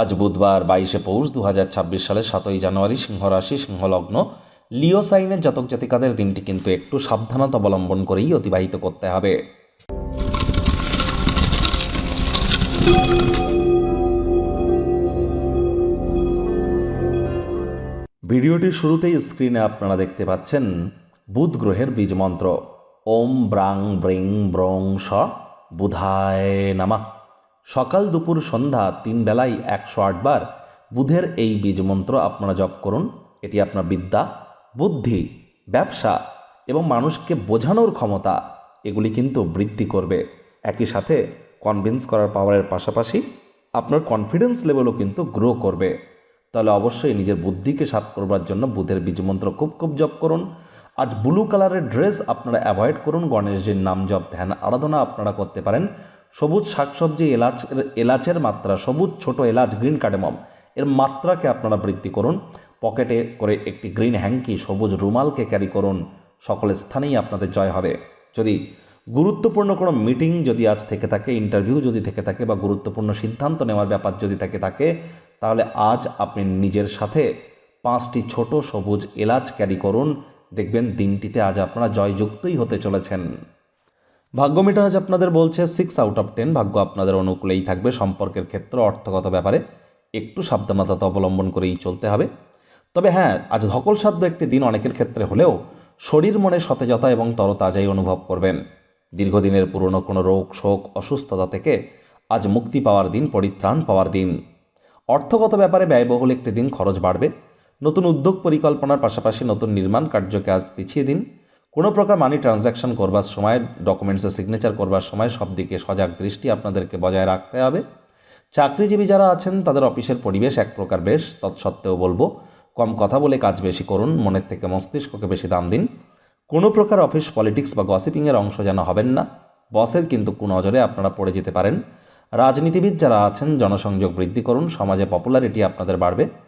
আজ বুধবার বাইশে পৌষ দুহাজার ছাব্বিশ সালের সাতই জানুয়ারি সিংহ রাশি, সিংহলগ্ন। লিও সাইনের জাতক জাতিকাদের দিনটি কিন্তু একটু সাবধানতা অবলম্বন করেই অতিবাহিত করতে হবে। ভিডিওটির শুরুতেই স্ক্রিনে আপনারা দেখতে পাচ্ছেন বুধ গ্রহের বীজ মন্ত্র। ওম ব্রাং ব্রিং ব্রং স বুধায় নামা। সকাল দুপুর সন্ধ্যা তিন বেলায় একশো আটবার বুধের এই বীজ মন্ত্র আপনারা জপ করুন। এটি আপনার বিদ্যা, বুদ্ধি, ব্যবসা এবং মানুষকে বোঝানোর ক্ষমতা, এগুলি কিন্তু বৃদ্ধি করবে। একই সাথে কনভিন্স করার পাওয়ারের পাশাপাশি আপনার কনফিডেন্স লেভেলও কিন্তু গ্রো করবে। তাহলে অবশ্যই নিজের বুদ্ধিকে সাপ করবার জন্য বুধের বীজমন্ত্র খুব খুব জপ করুন। আজ ব্লু কালারের ড্রেস আপনারা অ্যাভয়েড করুন। গণেশজির নাম জপ, ধ্যান, আরাধনা আপনারা করতে পারেন। সবুজ শাকসবজি, এলাচ, এলাচের মাত্রা, সবুজ ছোট এলাচ, গ্রিন কার্ডেমম, এর মাত্রাকে আপনারা বৃদ্ধি করুন। পকেটে করে একটি গ্রিন হ্যাঙ্কি, সবুজ রুমালকে ক্যারি করুন। সকল স্থানেই আপনাদের জয় হবে। যদি গুরুত্বপূর্ণ কোনো মিটিং যদি আজ থেকে থাকে, ইন্টারভিউ যদি থেকে থাকে বা গুরুত্বপূর্ণ সিদ্ধান্ত নেওয়ার ব্যাপার যদি থেকে থাকে, তাহলে আজ আপনি নিজের সাথে পাঁচটি ছোট সবুজ এলাচ ক্যারি করুন। দেখবেন দিনটিতে আজ আপনারা জয়যুক্তই হতে চলেছেন। ভাগ্য মিটার আজ আপনাদের বলছে সিক্স আউট অফ টেন ভাগ্য আপনাদের অনুকূলেই থাকবে। সম্পর্কের ক্ষেত্রে, অর্থগত ব্যাপারে একটু সাবধানতা অবলম্বন করেই চলতে হবে। তবে হ্যাঁ আজ ধকলসাধ্য একটি দিন অনেকের ক্ষেত্রে হলেও শরীর মনে সতেজতা এবং তরতাজাই অনুভব করবেন। দীর্ঘদিনের পুরনো কোনো রোগ, শোক, অসুস্থতা থেকে আজ মুক্তি পাওয়ার দিন, পরিত্রাণ পাওয়ার দিন। অর্থগত ব্যাপারে ব্যয়বহুল একটি দিন খরচ বাড়বে। নতুন উদ্যোগ পরিকল্পনার পাশাপাশি নতুন নির্মাণ কার্যকে আজ পিছিয়ে দিন। কোনো প্রকার মানি ট্রানজ্যাকশন করবার সময় ডকুমেন্টসে সিগনেচার করবার সময় সব দিকে সজাগ দৃষ্টি আপনাদেরকে বজায় রাখতে হবে। চাকরিজীবী যারা আছেন, তাদের অফিসের পরিবেশ এক প্রকার বেশ, তৎসত্ত্বেও বলব, কম কথা বলে কাজ বেশি করুন, মনের থেকে মস্তিষ্ককে বেশি দাম দিন। কোনো প্রকার অফিস পলিটিক্স বা গসিপিংয়ের অংশ যেন হবেন না। বসের কিন্তু কোনো কুনজরে আপনারা পড়ে যেতে পারেন। রাজনীতিবিদ যারা আছেন, জনসংযোগ বৃদ্ধি করুন, সমাজে পপুলারিটি আপনাদের বাড়বে।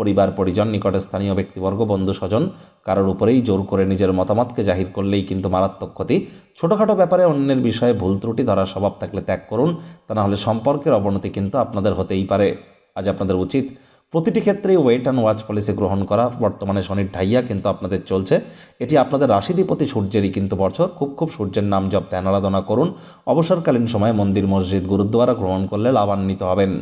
পরিবার, পরিজন, নিকটে স্থানীয় ব্যক্তিবর্গ, বন্ধু, স্বজন কারোর উপরেই জোর করে নিজের মতামতকে জাহির করলেই কিন্তু মারাত্মক ক্ষতি। ছোটোখাটো ব্যাপারে অন্যের বিষয়ে ভুল ত্রুটি ধরার স্বভাব থাকলে ত্যাগ করুন, তা নাহলে সম্পর্কের অবনতি কিন্তু আপনাদের হতেই পারে। আজ আপনাদের উচিত প্রতিটি ক্ষেত্রেই ওয়েট অ্যান্ড ওয়াচ পলিসি গ্রহণ করা। বর্তমানে শনির ঢাইয়া কিন্তু আপনাদের চলছে। এটি আপনাদের রাশিধিপতি সূর্যেরই কিন্তু বছর। খুব খুব সূর্যের নাম জপ ধ্যান আরাধনা করুন। অবসরকালীন সময়ে মন্দির, মসজিদ, গুরুদ্বারা গ্রহণ করলে লাভান্বিত হবেন।